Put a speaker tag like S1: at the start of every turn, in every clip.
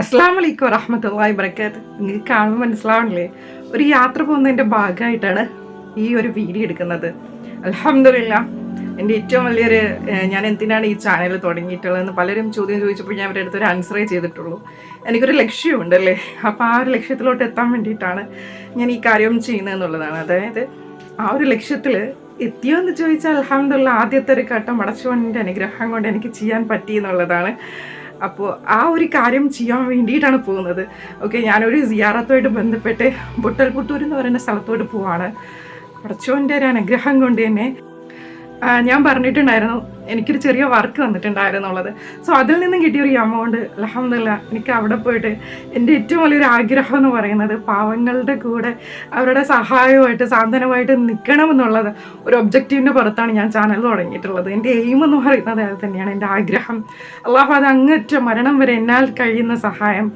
S1: അസ്സാം വലൈക്കും വറഹമത്തല്ലാഹി വബർക്കാത്ത് നിങ്ങൾക്ക് കാണുമ്പോൾ മനസ്സിലാവണില്ലേ? ഒരു യാത്ര പോകുന്നതിന്റെ ഭാഗമായിട്ടാണ് ഈ ഒരു വീഡിയോ എടുക്കുന്നത്. അലഹമില്ല എന്റെ ഏറ്റവും വലിയൊരു ഞാൻ എന്തിനാണ് ഈ ചാനൽ തുടങ്ങിയിട്ടുള്ളതെന്ന് പലരും ചോദ്യം ചോദിച്ചപ്പോൾ ഞാൻ അവരുടെ അടുത്ത് ഒരു ആൻസറേ ചെയ്തിട്ടുള്ളൂ. എനിക്കൊരു ലക്ഷ്യമുണ്ട് അല്ലേ അപ്പോൾ ആ ഒരു ലക്ഷ്യത്തിലോട്ട് എത്താൻ വേണ്ടിയിട്ടാണ് ഞാൻ ഈ കാര്യം ചെയ്യുന്നതെന്നുള്ളതാണ്. അതായത് ആ ഒരു ലക്ഷ്യത്തിൽ എത്തിയോ എന്ന് ചോദിച്ചാൽ അലഹമില്ല ആദ്യത്തെ ഒരു ഘട്ടം അടച്ചുകൊണ്ടിന്റെ അനുഗ്രഹം കൊണ്ട് എനിക്ക് ചെയ്യാൻ പറ്റി എന്നുള്ളതാണ്. അപ്പോൾ ആ ഒരു കാര്യം ചെയ്യാൻ വേണ്ടിയിട്ടാണ് പോകുന്നത്. ഓക്കെ ഞാനൊരു സിയാറത്തുമായിട്ട് ബന്ധപ്പെട്ട് പൊട്ടൽപുത്തൂർ എന്ന് പറയുന്ന സ്ഥലത്തോട്ട് പോവാണ്. പടച്ചോന്റെ ഒരു അനുഗ്രഹം കൊണ്ട് തന്നെ ഞാൻ പറഞ്ഞിട്ടുണ്ടായിരുന്നു എനിക്കൊരു ചെറിയ വർക്ക് വന്നിട്ടുണ്ടായിരുന്നുള്ളത്. സോ അതിൽ നിന്നും കിട്ടിയ ഒരു എമൗണ്ട് അലഹമില്ല എനിക്ക് അവിടെ പോയിട്ട് എന്റെ ഏറ്റവും വലിയൊരു ആഗ്രഹം എന്ന് പറയുന്നത് പാവങ്ങളുടെ കൂടെ അവരുടെ സഹായമായിട്ട് സാന്ത്വനമായിട്ട് നിൽക്കണം എന്നുള്ളത്. ഒരു ഒബ്ജക്റ്റീവിന്റെ പുറത്താണ് ഞാൻ ചാനൽ തുടങ്ങിയിട്ടുള്ളത്. എന്റെ എയിം എന്ന് പറയുന്നത് അത് തന്നെയാണ് എന്റെ ആഗ്രഹം. അള്ളാഹു അത് അങ്ങറ്റ മരണം വരെ എന്നാൽ കഴിയുന്ന സഹായം.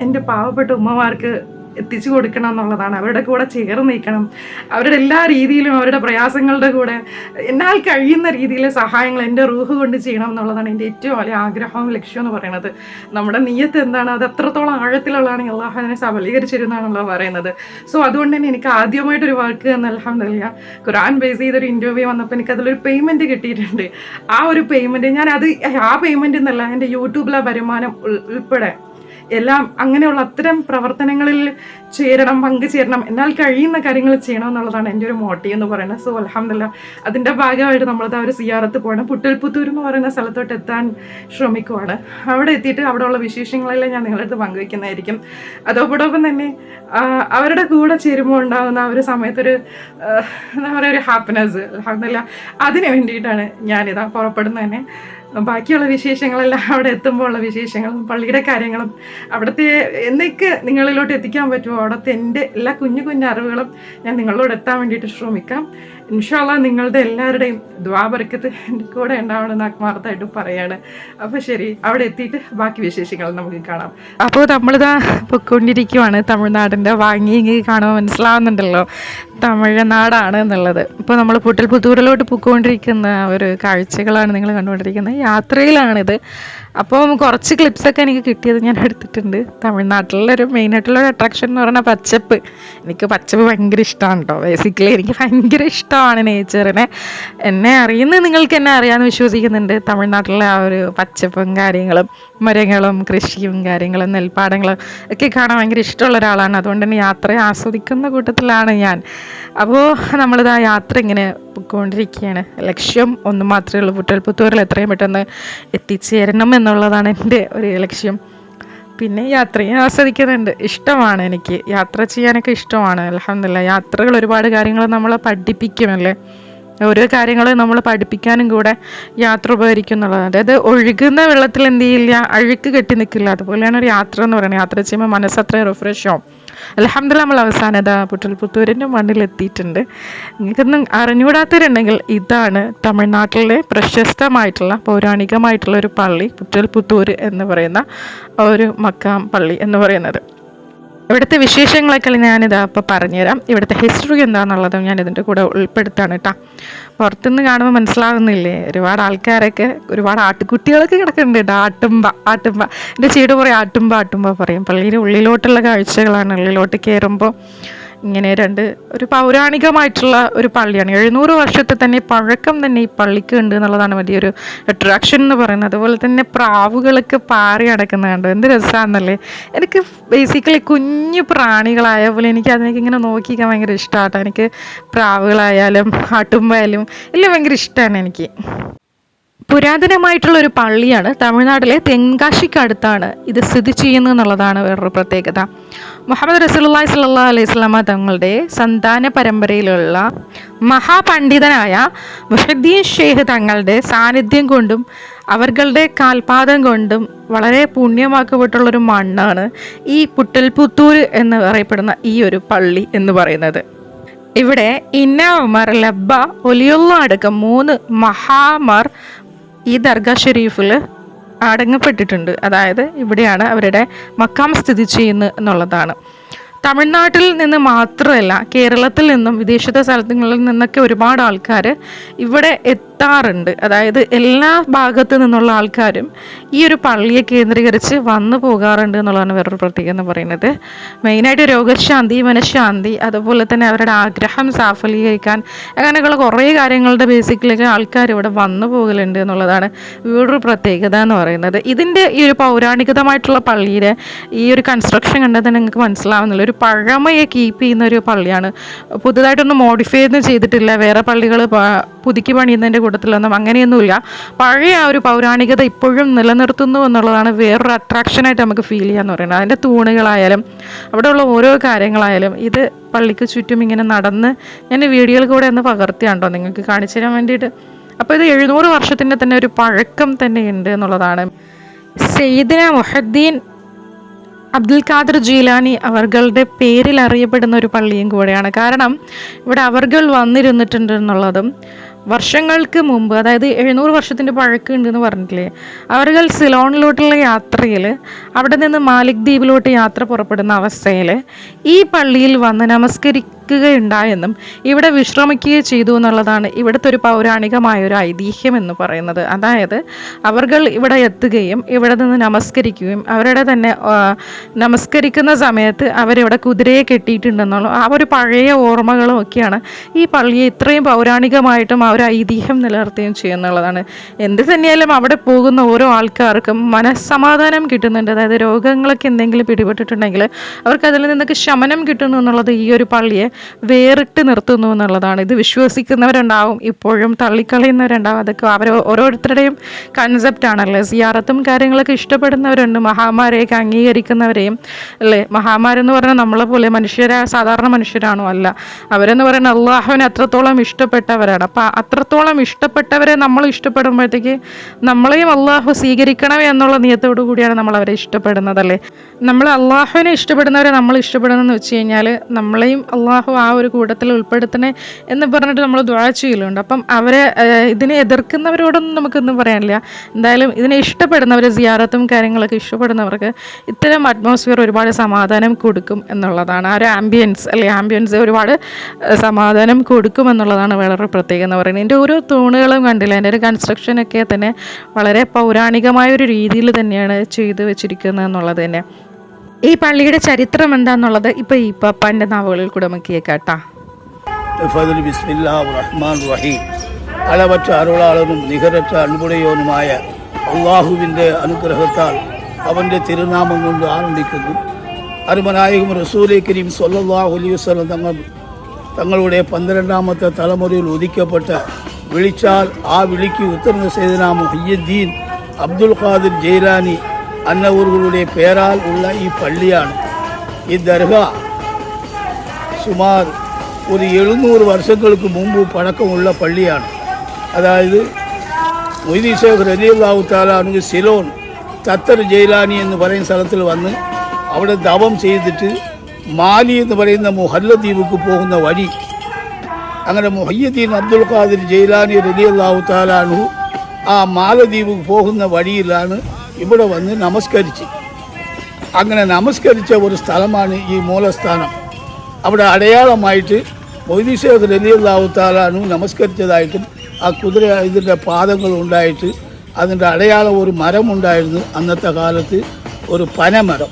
S1: എന്റെ പാവപ്പെട്ട ഉമ്മമാർക്ക് എത്തിച്ചു കൊടുക്കണം എന്നുള്ളതാണ്. അവരുടെ കൂടെ ചേർന്ന് നിൽക്കണം. അവരുടെ എല്ലാ രീതിയിലും അവരുടെ പ്രയാസങ്ങളുടെ കൂടെ എന്നാൽ കഴിയുന്ന രീതിയിലെ സഹായങ്ങൾ എന്റെ റൂഹ് കൊണ്ട് ചെയ്യണം എന്നുള്ളതാണ് എന്റെ ഏറ്റവും വലിയ ആഗ്രഹവും ലക്ഷ്യം എന്ന് പറയുന്നത്. നമ്മുടെ നീയത്ത് എന്താണ്? അത് എത്രത്തോളം ആഴത്തിലുള്ളതാണെങ്കിൽ അള്ളാഹു അതിനെ സബലീകരിച്ചിരുന്നാണല്ലോ പറയുന്നത്. സോ അതുകൊണ്ട് തന്നെ എനിക്ക് ആദ്യമായിട്ടൊരു വർക്ക് എന്ന് അലഹമില്ല ഖുറാൻ ബേസ് ചെയ്തൊരു ഇന്റർവ്യൂ വന്നപ്പോൾ എനിക്ക് അതിലൊരു പേയ്മെന്റ് കിട്ടിയിട്ടുണ്ട്. ആ ഒരു പേയ്മെന്റ് ഞാൻ അത് ആ പേയ്മെന്റ് എന്നല്ല എന്റെ യൂട്യൂബിലെ വരുമാനം ഉൾപ്പെടെ എല്ലാം അങ്ങനെയുള്ള അത്തരം പ്രവർത്തനങ്ങളിൽ ചേരണം പങ്കുചേരണം എന്നാൽ കഴിയുന്ന കാര്യങ്ങൾ ചെയ്യണം എന്നുള്ളതാണ് എന്റെ ഒരു മോട്ടി എന്ന് പറയുന്നത്. സോ അലഹമില്ല അതിന്റെ ഭാഗമായിട്ട് നമ്മളത് ആ ഒരു സിയാറത്ത് പോകണം പുട്ടൽപുത്തൂർ എന്ന് പറയുന്ന സ്ഥലത്തോട്ട് എത്താൻ ശ്രമിക്കുവാണ്. അവിടെ എത്തിയിട്ട് അവിടെയുള്ള വിശേഷങ്ങളെല്ലാം ഞാൻ നിങ്ങളുടെ അടുത്ത് പങ്കുവയ്ക്കുന്നതായിരിക്കും. അതോടൊപ്പം തന്നെ അവരുടെ കൂടെ ചേരുമ്പോൾ ഉണ്ടാകുന്ന ആ ഒരു സമയത്തൊരു എന്താ പറയുക ഒരു ഹാപ്പിനെസ് അലഹമില്ല അതിന് വേണ്ടിയിട്ടാണ് ഞാനിതാ പുറപ്പെടുന്നത് തന്നെ. ബാക്കിയുള്ള വിശേഷങ്ങളെല്ലാം അവിടെ എത്തുമ്പോൾ ഉള്ള വിശേഷങ്ങളും പള്ളിയുടെ കാര്യങ്ങളും അവിടുത്തെ എന്നൊക്കെ നിങ്ങളിലോട്ട് എത്തിക്കാൻ പറ്റുമോ? അവിടുത്തെ എന്റെ എല്ലാ കുഞ്ഞു കുഞ്ഞു അറിവുകളും ഞാൻ നിങ്ങളോട് എത്താൻ വേണ്ടിയിട്ട് ശ്രമിക്കാം. ഇൻഷാല്ല നിങ്ങളുടെ എല്ലാവരുടെയും ദ്വാപരക്കത്ത് എന്റെ കൂടെ ഉണ്ടാവണമെന്ന് ആത്മാർത്ഥമായിട്ട് പറയാണ്. അപ്പോൾ ശരി അവിടെ എത്തിയിട്ട് ബാക്കി വിശേഷങ്ങൾ നമുക്ക് കാണാം. അപ്പോൾ നമ്മളിതാ പൊയ്ക്കൊണ്ടിരിക്കുവാണ്. തമിഴ്നാടിന്റെ വാങ്ങി കാണുമ്പോൾ മനസ്സിലാവുന്നുണ്ടല്ലോ തമിഴ്നാടാണ് എന്നുള്ളത്. ഇപ്പോൾ നമ്മൾ പുട്ടൽ പുത്തൂരിലോട്ട് പൊയ്ക്കൊണ്ടിരിക്കുന്ന ഒരു കാഴ്ചകളാണ് നിങ്ങൾ കണ്ടുകൊണ്ടിരിക്കുന്നത്. യാത്രയിലാണിത്. അപ്പോൾ കുറച്ച് ക്ലിപ്സൊക്കെ എനിക്ക് കിട്ടിയത് ഞാൻ എടുത്തിട്ടുണ്ട്. തമിഴ്നാട്ടിലുള്ളൊരു മെയിനായിട്ടുള്ള ഒരു അട്രാക്ഷൻ എന്ന് പറഞ്ഞാൽ പച്ചപ്പ്. എനിക്ക് പച്ചപ്പ് ഭയങ്കര ഇഷ്ടമാണ് കേട്ടോ ബേസിക്കലി എനിക്ക് ഭയങ്കര ഇഷ്ടമാണ് നേച്ചറിനെ എന്നെ അറിയുന്നത് നിങ്ങൾക്ക് എന്നെ അറിയാമെന്ന് വിശ്വസിക്കുന്നുണ്ട്. തമിഴ്നാട്ടിലെ ആ ഒരു പച്ചപ്പും കാര്യങ്ങളും മരങ്ങളും കൃഷിയും കാര്യങ്ങളും നെൽപ്പാടങ്ങളും ഒക്കെ കാണാൻ ഭയങ്കര ഇഷ്ടമുള്ള ഒരാളാണ്. അതുകൊണ്ട് തന്നെ യാത്രയെ ആസ്വദിക്കുന്ന കൂട്ടത്തിലാണ് ഞാൻ. അപ്പോൾ നമ്മളിത് യാത്ര ഇങ്ങനെ പൊയ്ക്കൊണ്ടിരിക്കുകയാണ് ലക്ഷ്യം ഒന്ന് മാത്രമേ ഉള്ളൂ. പുറ്റൽപുത്തൂരിൽ എത്രയും പെട്ടെന്ന് എത്തിച്ചേരണം എന്നുള്ളതാണ് എന്റെ ഒരു ലക്ഷ്യം. പിന്നെ യാത്രയും ആസ്വദിക്കുന്നുണ്ട്. ഇഷ്ടമാണ് എനിക്ക്. യാത്ര ചെയ്യാനൊക്കെ ഇഷ്ടമാണ്. അലഹമില്ല യാത്രകൾ ഒരുപാട് കാര്യങ്ങൾ നമ്മളെ പഠിപ്പിക്കുമല്ലേ ഓരോ കാര്യങ്ങൾ നമ്മൾ പഠിപ്പിക്കാനും കൂടെ യാത്ര ഉപകരിക്കും അതായത് ഒഴുകുന്ന വെള്ളത്തിൽ എന്ത് ചെയ്യില്ല? അഴുക്ക് കെട്ടി നിൽക്കില്ല. അതുപോലെയാണ് ഒരു യാത്ര എന്ന് പറയുന്നത്. യാത്ര ചെയ്യുമ്പോൾ മനസ്സത്രയും റിഫ്രഷ് ആവും. അലഹമില്ല നമ്മൾ അവസാനം പുട്ടൽ പുത്തൂരിന്റെ മണ്ണിലെത്തിയിട്ടുണ്ട് നിങ്ങൾക്കൊന്നും അറിഞ്ഞുകൂടാത്തവരുണ്ടെങ്കിൽ ഇതാണ് തമിഴ്നാട്ടിലെ പ്രശസ്തമായിട്ടുള്ള പൗരാണികമായിട്ടുള്ള ഒരു പള്ളി പുറ്റൽ പുത്തൂർ എന്ന് പറയുന്ന ഒരു മക്കാം പള്ളി എന്ന് പറയുന്നത്. ഇവിടുത്തെ വിശേഷങ്ങളൊക്കെ ഞാനിതാ അപ്പോൾ പറഞ്ഞുതരാം. ഇവിടുത്തെ ഹിസ്റ്ററി എന്താണെന്നുള്ളതും ഞാൻ ഇതിന്റെ കൂടെ ഉൾപ്പെടുത്താണ് കേട്ടോ പുറത്തുനിന്ന് കാണുമ്പോൾ മനസ്സിലാവുന്നില്ലേ ഒരുപാട് ആൾക്കാരൊക്കെ ഒരുപാട് ആട്ടുകുട്ടികളൊക്കെ കിടക്കുന്നുണ്ട് കേട്ടോ ആട്ടുമ്പ ആട്ടുമ്പ. എന്റെ ചീട് പറയും ആട്ടുമ്പ ആട്ടുമ്പ പറയും. പള്ളിയുടെ ഉള്ളിലോട്ടുള്ള കാഴ്ചകളാണ് ഉള്ളിലോട്ട് കയറുമ്പോൾ ഇങ്ങനെ രണ്ട് ഒരു പൗരാണികമായിട്ടുള്ള ഒരു പള്ളിയാണ്. എഴുന്നൂറ് വർഷത്തെ തന്നെ പഴക്കം തന്നെ ഈ പള്ളിക്ക് ഉണ്ട് എന്നുള്ളതാണ് വലിയൊരു അട്രാക്ഷൻ എന്ന് പറയുന്നത്. അതുപോലെ തന്നെ പ്രാവുകളൊക്കെ പാറി അടക്കുന്നത് കണ്ടു? എന്ത് രസമാണെന്നല്ലേ എനിക്ക് ബേസിക്കലി കുഞ്ഞു പ്രാണികളായ പോലെ എനിക്ക് അതിനൊക്കെ ഇങ്ങനെ നോക്കിക്കാൻ ഭയങ്കര ഇഷ്ടമാട്ടോ എനിക്ക് പ്രാവുകളായാലും ആട്ടുമ്പായാലും എല്ലാം ഭയങ്കര ഇഷ്ടമാണ് എനിക്ക്. പുരാതനമായിട്ടുള്ള ഒരു പള്ളിയാണ് തമിഴ്നാട്ടിലെ തെങ്കാശിക്കടുത്താണ് ഇത് സ്ഥിതി ചെയ്യുന്നത് എന്നുള്ളതാണ് വേറൊരു പ്രത്യേകത. മുഹമ്മദ് റസൂലുള്ളാഹി സ്വല്ലല്ലാഹു അലൈഹി സ്വലാമ തങ്ങളുടെ സന്താന പരമ്പരയിലുള്ള മഹാപണ്ഡിതനായ മുഹദ്ദീൻ ഷെയ്ഖ് തങ്ങളുടെ സാന്നിധ്യം കൊണ്ടും അവർകളുടെ കാൽപാദം കൊണ്ടും വളരെ പുണ്യമാക്കപ്പെട്ടുള്ളൊരു മണ്ണാണ് ഈ പുട്ടൽപുത്തൂർ എന്ന് പറയപ്പെടുന്ന ഈ ഒരു പള്ളി എന്ന് പറയുന്നത്. ഇവിടെ ഇന്ന ഉമർ ലബ്ബ ഒലിയുള്ള അടക്കം മൂന്ന് മഹാമർ ഈ ദർഗാ ഷെരീഫിൽ അടങ്ങപ്പെട്ടിട്ടുണ്ട് അതായത് ഇവിടെയാണ് അവരുടെ മക്കാം സ്ഥിതി ചെയ്യുന്നത് എന്നുള്ളതാണ്. തമിഴ്നാട്ടിൽ നിന്ന് മാത്രമല്ല കേരളത്തിൽ നിന്നും വിദേശത്തെ സ്ഥലങ്ങളിൽ നിന്നൊക്കെ ഒരുപാട് ആൾക്കാർ ഇവിടെ എത്തി എത്താറുണ്ട് അതായത് എല്ലാ ഭാഗത്തു നിന്നുള്ള ആൾക്കാരും ഈ ഒരു പള്ളിയെ കേന്ദ്രീകരിച്ച് വന്നു പോകാറുണ്ട് എന്നുള്ളതാണ് വേറൊരു പ്രത്യേകത എന്ന് പറയുന്നത്. മെയിനായിട്ട് രോഗശാന്തി മനഃശാന്തി അതുപോലെ തന്നെ അവരുടെ ആഗ്രഹം സാഫലീകരിക്കാൻ അങ്ങനെയുള്ള കുറേ കാര്യങ്ങളുടെ ബേസിക്കലേക്ക് ആൾക്കാർ ഇവിടെ വന്നു പോകലുണ്ട് എന്നുള്ളതാണ് വേറൊരു പ്രത്യേകത എന്ന് പറയുന്നത്. ഇതിന്റെ ഈ ഒരു പൗരാണികതമായിട്ടുള്ള പള്ളിയുടെ ഈ ഒരു കൺസ്ട്രക്ഷൻ കണ്ടാൽ തന്നെ നിങ്ങൾക്ക് മനസ്സിലാവുന്നില്ല. ഒരു പഴമയെ കീപ്പ് ചെയ്യുന്ന ഒരു പള്ളിയാണ്. പുതുതായിട്ടൊന്നും മോഡിഫൈ ഒന്നും ചെയ്തിട്ടില്ല. വേറെ പള്ളികൾ പുതുക്കി പണിയുന്നതിന്റെ കൂട്ടത്തിലൊന്നും അങ്ങനെയൊന്നുമില്ല. പഴയ ആ ഒരു പൗരാണികത ഇപ്പോഴും നിലനിർത്തുന്നു എന്നുള്ളതാണ് വേറൊരു അട്രാക്ഷനായിട്ട് നമുക്ക് ഫീൽ ചെയ്യാന്ന് പറയുന്നത്. അതിന്റെ തൂണുകളായാലും അവിടെയുള്ള ഓരോ കാര്യങ്ങളായാലും ഇത് പള്ളിക്ക് ചുറ്റും ഇങ്ങനെ നടന്ന് ഞാൻ വീഡിയോയിൽ കൂടെ ഒന്ന് പകർത്തിയാണ്ടോ നിങ്ങൾക്ക് കാണിച്ചു തരാൻ വേണ്ടിയിട്ട്. അപ്പോൾ ഇത് എഴുന്നൂറ് വർഷത്തിന്റെ തന്നെ ഒരു പഴക്കം തന്നെ ഉണ്ട് എന്നുള്ളതാണ്. സെയ്ദിന മുഹദ്ദീൻ അബ്ദുൽ ഖാദർ ജീലാനി അവർകളുടെ പേരിൽ അറിയപ്പെടുന്ന ഒരു പള്ളിയും കൂടെയാണ്. കാരണം ഇവിടെ അവർകൾ വന്നിരുന്നിട്ടുണ്ട് എന്നുള്ളതും വർഷങ്ങൾക്ക് മുമ്പ് അതായത് എഴുന്നൂറ് വർഷത്തിന്റെ പഴക്കുണ്ട് എന്ന് പറഞ്ഞിട്ടില്ലേ? അവർകൾ സിലോണിലോട്ടുള്ള യാത്രയിൽ അവിടെ നിന്ന് മാലിക് ദ്വീപിലോട്ട് യാത്ര പുറപ്പെടുന്ന അവസ്ഥയിൽ ഈ പള്ളിയിൽ വന്ന് നമസ്കരിക്കുകയുണ്ടായെന്നും ഇവിടെ വിശ്രമിക്കുകയും ചെയ്തു എന്നുള്ളതാണ് ഇവിടുത്തെ ഒരു പൗരാണികമായ ഒരു ഐതിഹ്യം എന്ന് പറയുന്നത്. അതായത് അവർകൾ ഇവിടെ എത്തുകയും ഇവിടെ നിന്ന് നമസ്കരിക്കുകയും അവരുടെ തന്നെ നമസ്കരിക്കുന്ന സമയത്ത് അവരിവിടെ കുതിരയെ കെട്ടിയിട്ടുണ്ടെന്നുള്ള ആ ഒരു പഴയ ഓർമ്മകളും ഒക്കെയാണ് ഈ പള്ളിയെ ഇത്രയും പൗരാണികമായിട്ടും ആ ഒരു ഐതിഹ്യം നിലനിർത്തുകയും ചെയ്യുന്നുള്ളതാണ്. എന്ത് തന്നെയാലും അവിടെ പോകുന്ന ഓരോ ആൾക്കാർക്കും മനസ്സമാധാനം കിട്ടുന്നുണ്ട്. അതായത് രോഗങ്ങളൊക്കെ എന്തെങ്കിലും പിടിപെട്ടിട്ടുണ്ടെങ്കിൽ അവർക്ക് അതിൽ നിന്നൊക്കെ ശമനം കിട്ടുന്നു എന്നുള്ളത് ഈ ഒരു പള്ളിയെ വേറിട്ട് നിർത്തുന്നു എന്നുള്ളതാണ്. ഇത് വിശ്വസിക്കുന്നവരുണ്ടാവും ഇപ്പോഴും തള്ളിക്കളയുന്നവരുണ്ടാവും. അതൊക്കെ അവർ ഓരോരുത്തരുടെയും കൺസെപ്റ്റ് ആണല്ലേ? സിയാറത്തും കാര്യങ്ങളൊക്കെ ഇഷ്ടപ്പെടുന്നവരുണ്ട് മഹാമാരെയൊക്കെ അംഗീകരിക്കുന്നവരെയും അല്ലേ? മഹാമാരെന്ന് പറഞ്ഞാൽ നമ്മളെ പോലെ മനുഷ്യരെ സാധാരണ മനുഷ്യരാണോ അല്ല. അവരെന്ന് പറയുന്നത് അള്ളാഹുവിനെ അത്രത്തോളം ഇഷ്ടപ്പെട്ടവരാണ്. അപ്പം അത്രത്തോളം ഇഷ്ടപ്പെട്ടവരെ നമ്മൾ ഇഷ്ടപ്പെടുമ്പോഴത്തേക്ക് നമ്മളെയും അള്ളാഹു സ്വീകരിക്കണമേ എന്നുള്ള നിയത്തോടു കൂടിയാണ് നമ്മൾ അവരെ ഇഷ്ടപ്പെടുന്നത് അല്ലേ? നമ്മൾ അള്ളാഹുവിനെ ഇഷ്ടപ്പെടുന്നവരെ നമ്മൾ ഇഷ്ടപ്പെടുന്നതെന്ന് വെച്ച് കഴിഞ്ഞാൽ നമ്മളെയും അള്ളാഹു ആ ഒരു കൂട്ടത്തിൽ ഉൾപ്പെടുത്തണേ എന്ന് പറഞ്ഞിട്ട് നമ്മൾ ദ്വാ ചെയ്യലുണ്ട്. അപ്പം അവരെ ഇതിനെ എതിർക്കുന്നവരോടൊന്നും നമുക്കൊന്നും പറയാനില്ല. എന്തായാലും ഇതിനെ ഇഷ്ടപ്പെടുന്നവർ സിയാറത്തും കാര്യങ്ങളൊക്കെ ഇഷ്ടപ്പെടുന്നവർക്ക് ഇത്തരം അറ്റ്മോസ്ഫിയർ ഒരുപാട് സമാധാനം കൊടുക്കും എന്നുള്ളതാണ്. ആ ഒരു ആംബിയൻസ് അല്ലെ? ആംബിയൻസ് ഒരുപാട് സമാധാനം കൊടുക്കും എന്നുള്ളതാണ് വളരെ പ്രത്യേകത എന്ന് പറയുന്നത്. എന്റെ ഓരോ തൂണുകളും കണ്ടില്ല? എന്റെ ഒരു കൺസ്ട്രക്ഷനൊക്കെ തന്നെ വളരെ പൗരാണികമായ ഒരു രീതിയിൽ തന്നെയാണ് ചെയ്തു വെച്ചിരിക്കുന്നത് എന്നുള്ളത് തന്നെ. ഈ പള്ളിയുടെ ചരിത്രം എന്താന്നുള്ളത് ഇപ്പൊ ഈ പപ്പാന്റെ നാവുകളിൽ കൂടെ നമുക്ക്
S2: അളവറ്റ അരുളാളനും നികരറ്റ അൻപുടയോനുമായ അള്ളാഹുവിന്റെ അനുഗ്രഹത്താൽ അവന്റെ തിരുനാമം കൊണ്ട് ആനന്ദിക്കുന്നു. അരുമനായകം റസൂലെ കരീം സൊല്ലാഹു അലൈഹി വസല്ലം തങ്ങൾ തങ്ങളുടെ പന്ത്രണ്ടാമത്തെ തലമുറയിൽ ഉദിക്കപ്പെട്ട വിളിച്ചാൽ ആ വിളിക്ക് ഉത്തരവ് സേദന ഹയ്യദ്ദീൻ അബ്ദുൽ ഖാദിർ ജൈലാനി അന്നവറുകളുടെ പേരാൽ ഉള്ള ഈ പള്ളിയാണ് ഈ ദർഗ സുമാർ ഒരു എഴുന്നൂറ് വർഷങ്ങൾക്ക് മുമ്പ് പഴക്കമുള്ള പള്ളിയാണ് അതായത് മൊയ്തി ഷേഖ് റലിയല്ലാഹു താലാണെങ്കിൽ സിലോൺ തത്തർ ജയിലാനി എന്ന് പറയുന്ന സ്ഥലത്തിൽ വന്ന് അവിടെ ദവം ചെയ്തിട്ട് മാലി എന്ന് പറയുന്ന മുഹല്ലദ്വീപിക്ക് പോകുന്ന വഴി അങ്ങനെ മുഹയ്യദ്ദീൻ അബ്ദുൽ ഖാദിർ ജയിലാനി റലിയല്ലാഹു താലാനു ആ മാലദ്വീപ് പോകുന്ന വഴിയിലാണ് ഇവിടെ വന്ന് നമസ്കരിച്ച്. അങ്ങനെ നമസ്കരിച്ച ഒരു സ്ഥലമാണ് ഈ മൂലസ്ഥാനം. അവിടെ അടയാളമായിട്ട് മൊയ്തി ഷേഖ് റലിയല്ലാഹു താലാനു നമസ്കരിച്ചതായിട്ടും ആ കുതിര ഇതിന്റെ പാദങ്ങൾ ഉണ്ടായിട്ട് അതിന്റെ അടയാളം ഒരു മരമുണ്ടായിരുന്നു അന്നത്തെ കാലത്ത് ഒരു പനമരം.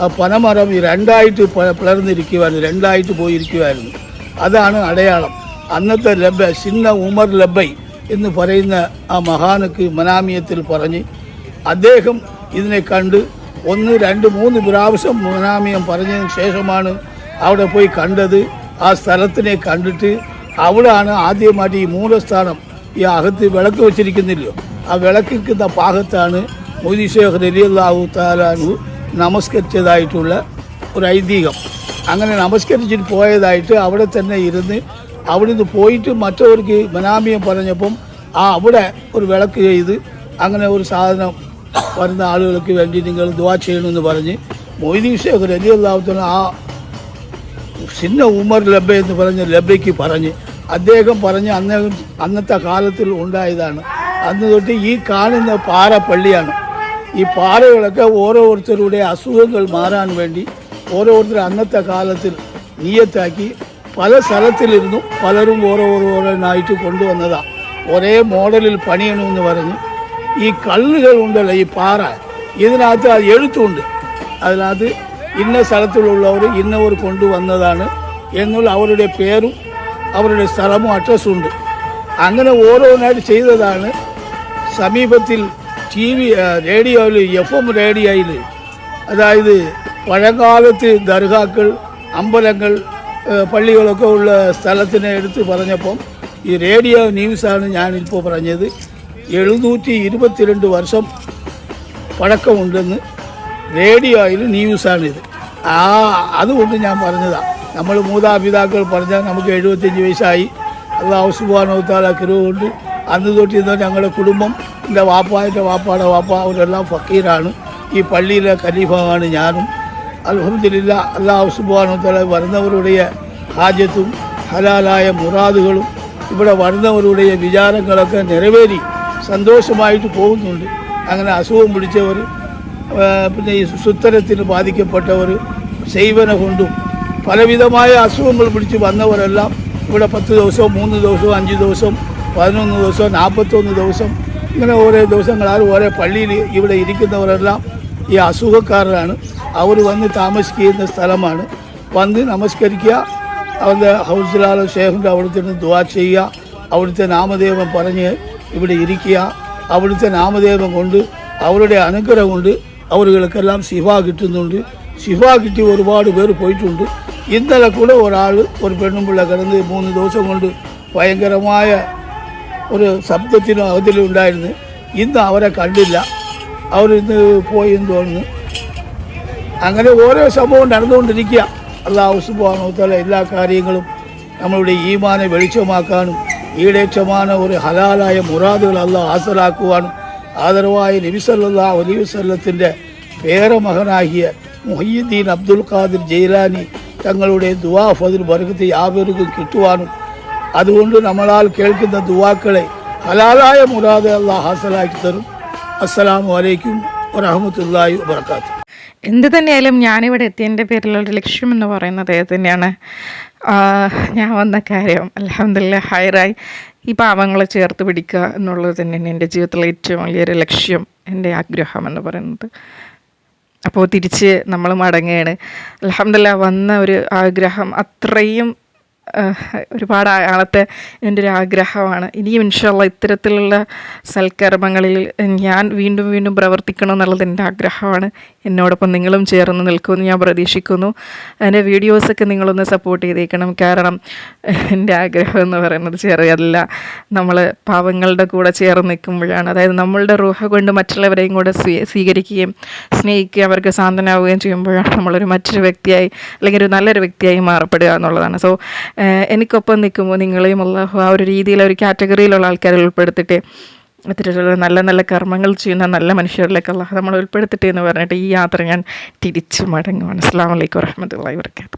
S2: ആ പനമരം ഈ രണ്ടായിട്ട് പിളർന്നിരിക്കുമായിരുന്നു രണ്ടായിട്ട് പോയിരിക്കുമായിരുന്നു അതാണ് അടയാളം. അന്നത്തെ ലബ സിന്ന ഉമർ ലബൈ എന്ന് പറയുന്ന ആ മഹാനക്ക് മനാമിയത്തിൽ പറഞ്ഞ് അദ്ദേഹം ഇതിനെ കണ്ട് ഒന്ന് രണ്ട് മൂന്ന് പ്രാവശ്യം മുനാമിയം പറഞ്ഞതിന് ശേഷമാണ് അവിടെ പോയി കണ്ടത്. ആ സ്ഥലത്തിനെ കണ്ടിട്ട് അവിടെയാണ് ആദ്യമായിട്ട് ഈ മൂലസ്ഥാനം ഈ അകത്ത് വിളക്ക് വെച്ചിരിക്കുന്നില്ലോ ആ വിളക്കിക്കുന്ന ഭാഗത്താണ് മൊയ്തി ഷേഖ് റലിയല്ലാഹു താലാനു നമസ്കരിച്ചതായിട്ടുള്ള ഒരു ഐതിഹ്യം. അങ്ങനെ നമസ്കരിച്ചിട്ട് പോയതായിട്ട് അവിടെ തന്നെ ഇരുന്ന് അവിടുന്ന് പോയിട്ട് മറ്റവർക്ക് മനാമിയം പറഞ്ഞപ്പം ആ അവിടെ ഒരു വിളക്ക് ചെയ്ത് അങ്ങനെ ഒരു സാധനം വരുന്ന ആളുകൾക്ക് വേണ്ടി നിങ്ങൾ ദുവാ ചെയ്യണമെന്ന് പറഞ്ഞ് മൊയ്തീൻ ഷേഖ് റലി അള്ളാഹുത്തല ആ സിന്ന ഉമർ ലബ എന്ന് പറഞ്ഞ് ലബയ്ക്ക് പറഞ്ഞ് അദ്ദേഹം പറഞ്ഞ് അന്ന് അന്നത്തെ കാലത്തിൽ ഉണ്ടായതാണ്. അന്ന് തൊട്ട് ഈ കാണുന്ന പാറ പള്ളിയാണ്. ഈ പാറകളൊക്കെ ഓരോരുത്തരുടെ അസുഖങ്ങൾ മാറാൻ വേണ്ടി ഓരോരുത്തർ അന്നത്തെ കാലത്തിൽ നീയത്താക്കി പല സ്ഥലത്തിലിരുന്നു പലരും ഓരോ ഓരോരോനായിട്ട് കൊണ്ടുവന്നതാണ് ഒരേ മോഡലിൽ പണിയണമെന്ന് പറഞ്ഞ് ഈ കല്ലുകൾ ഉണ്ടല്ലോ ഈ പാറ. ഇതിനകത്ത് അത് എഴുത്തുണ്ട്. അതിനകത്ത് ഇന്ന സ്ഥലത്തിലുള്ളവർ ഇന്നവർ കൊണ്ടുവന്നതാണ് എന്നുള്ള അവരുടെ പേരും അവരുടെ സ്ഥലവും അഡ്രസ്സും ഉണ്ട്. അങ്ങനെ ഓരോന്നായിട്ട് ചെയ്തതാണ് സമീപത്തിൽ ടി വി റേഡിയോയിൽ എഫ് എം റേഡിയോയിൽ അതായത് പഴങ്കാലത്ത് ദർഗാക്കൾ അമ്പലങ്ങൾ ഏഹ് പള്ളികളൊക്കെ ഉള്ള സ്ഥലത്തിനെ എടുത്ത് പറഞ്ഞപ്പം ഈ റേഡിയോ ന്യൂസാണ് ഞാനിപ്പോൾ പറഞ്ഞത്. എഴുന്നൂറ്റി ഇരുപത്തിരണ്ട് വർഷം പഴക്കമുണ്ടെന്ന് റേഡിയോയിൽ ന്യൂസാണിത്. ആ അതുകൊണ്ട് ഞാൻ പറഞ്ഞതാണ് നമ്മൾ മൂതാപിതാക്കൾ പറഞ്ഞാൽ നമുക്ക് എഴുപത്തഞ്ച് വയസ്സായി. അള്ളാഹു സുബാനോത്താല കൊണ്ട് അന്ന് തൊട്ട് ഇന്ന് ഞങ്ങളുടെ കുടുംബം എന്റെ വാപ്പാന്റെ വാപ്പാടെ വാപ്പ അവരെല്ലാം ഫക്കീറാണ്. ഈ പള്ളിയിലെ ഖലീഫാണ് ഞാനും. അലഹമില്ല അള്ളാഹു സുബാനോത്താല വരുന്നവരുടെ ഹാജത്തും ഹലാലായ മുറാദുകളും ഇവിടെ വരുന്നവരുടെ വിചാരങ്ങളൊക്കെ നിറവേറി. സന്തോഷമായിട്ട് പോകുന്നുണ്ട്. അങ്ങനെ അസുഖം പിടിച്ചവർ പിന്നെ ഈ സുത്തരത്തിന് ബാധിക്കപ്പെട്ടവർ സേവന കൊണ്ടും പലവിധമായ അസുഖങ്ങൾ പിടിച്ച് വന്നവരെല്ലാം ഇവിടെ പത്ത് ദിവസവും മൂന്ന് ദിവസവും അഞ്ച് ദിവസം പതിനൊന്ന് ദിവസം നാൽപ്പത്തൊന്ന് ദിവസം ഇങ്ങനെ ഓരോ ദിവസങ്ങളാൽ ഓരോ പള്ളിയിൽ ഇവിടെ ഇരിക്കുന്നവരെല്ലാം ഈ അസുഖക്കാരനാണ് അവർ വന്ന് താമസിക്കുന്ന സ്ഥലമാണ്. വന്ന് നമസ്കരിക്കുക. അവരുടെ ഹൗസിലാലോ ഷേഖിന്റെ അവിടുത്തെ ദുവാ ചെയ്യുക. അവിടുത്തെ നാമദേവം പറഞ്ഞ് ഇവിടെ ഇരിക്കുക. അവിടുത്തെ നാമദേവം കൊണ്ട് അവരുടെ അനുഗ്രഹം കൊണ്ട് അവരുകൾക്കെല്ലാം ശിവ കിട്ടുന്നുണ്ട്. ശിവ കിട്ടി ഒരുപാട് പേര് പോയിട്ടുണ്ട്. ഇന്നലെ കൂടെ ഒരാൾ ഒരു പെണ്ണും പിള്ള കിടന്ന് മൂന്ന് ദിവസം കൊണ്ട് ഭയങ്കരമായ ഒരു ശബ്ദത്തിനും അതിലും ഉണ്ടായിരുന്നു. ഇന്ന് അവരെ കണ്ടില്ല. അവരിന്ന് പോയി എന്ന് തോന്നുന്നു അങ്ങനെ ഓരോ സംഭവം നടന്നുകൊണ്ടിരിക്കുക. അള്ളാഹു തല എല്ലാ കാര്യങ്ങളും നമ്മളുടെ ഈമാനെ വെളിച്ചമാക്കാനും ഈടേക്ഷமான ഒരു ഹലാലായ മുറാദുകൾ അള്ളാഹ് ഹാസലാക്കുവാനും ആദരവായ നബിസല്ലാ അലൈവല്ലത്തിന്റെ പേരമകനാകിയ മുഹയ്യുദ്ദീൻ അബ്ദുൽ ഖാദിർ ജയിലാനി തങ്ങളുടെ ദുവാ ഫതിൽ ബർഗത്ത് യാതൊരുക്കും കിട്ടുവാനും അതുകൊണ്ട് നമ്മളാൽ കേൾക്കുന്ന ദുവാക്കളെ ഹലാലായ മുറാദ് അള്ളാഹ് ഹാസലാക്കി തരും. അസ്സലാമു അലൈക്കും വറഹമത്തല്ലാഹി വബർക്കാത്തു
S1: എന്ത് തന്നെയായാലും ഞാനിവിടെ എത്തിയതിന്റെ പേരിലുള്ള ലക്ഷ്യം എന്ന് പറയുന്നത് തന്നെയാണ്? ഞാൻ വന്ന കാര്യം അലഹമില്ല ഹൈറായി. ഈ പാവങ്ങളെ ചേർത്ത് പിടിക്കുക എന്നുള്ളത് തന്നെയാണ് എന്റെ ജീവിതത്തിലെ ഏറ്റവും വലിയൊരു ലക്ഷ്യം എന്റെ ആഗ്രഹം എന്ന് പറയുന്നത്. അപ്പോൾ തിരിച്ച് നമ്മൾ മടങ്ങുകയാണ്. അലഹമില്ല വന്ന ഒരു ആഗ്രഹം അത്രയും ഒരുപാട് ആളത്തെ എന്റെ ഒരു ആഗ്രഹമാണ്. ഇനിയും ഇൻഷല്ല ഇത്തരത്തിലുള്ള സൽക്കർമ്മങ്ങളിൽ ഞാൻ വീണ്ടും വീണ്ടും പ്രവർത്തിക്കണം എന്നുള്ളത് എന്റെ ആഗ്രഹമാണ്. എന്നോടൊപ്പം നിങ്ങളും ചേർന്ന് നിൽക്കുമെന്ന് ഞാൻ പ്രതീക്ഷിക്കുന്നു. എന്റെ വീഡിയോസൊക്കെ നിങ്ങളൊന്ന് സപ്പോർട്ട് ചെയ്തേക്കണം. കാരണം എന്റെ ആഗ്രഹം എന്ന് പറയുന്നത് ചെറിയല്ല നമ്മൾ പാവങ്ങളുടെ കൂടെ ചേർന്ന് നിൽക്കുമ്പോഴാണ്. അതായത് നമ്മളുടെ റൂഹ കൊണ്ട് മറ്റുള്ളവരെയും കൂടെ സ്വീ സ്വീകരിക്കുകയും സ്നേഹിക്കുകയും അവർക്ക് സാന്ത്വനാവുകയും ചെയ്യുമ്പോഴാണ് നമ്മളൊരു മറ്റൊരു വ്യക്തിയായി അല്ലെങ്കിൽ ഒരു നല്ലൊരു വ്യക്തിയായി മാറപ്പെടുക എന്നുള്ളതാണ്. സോ എനിക്കൊപ്പം നിൽക്കുമ്പോൾ നിങ്ങളെയും അള്ളാഹു ആ ഒരു രീതിയിൽ ഒരു കാറ്റഗറിയിലുള്ള ആൾക്കാരെ ഉൾപ്പെടുത്തിയിട്ട് ഇത്തരത്തിലുള്ള നല്ല നല്ല കർമ്മങ്ങൾ ചെയ്യുന്ന നല്ല മനുഷ്യരിലേക്ക് അള്ളാഹ് നമ്മൾ ഉൾപ്പെടുത്തിട്ടെ എന്ന് പറഞ്ഞിട്ട് ഈ യാത്ര ഞാൻ തിരിച്ചു മടങ്ങുവാണ്. അസ്സാം വലൈക്കും വരഹമത്തല്ലാ വർക്കാത്തു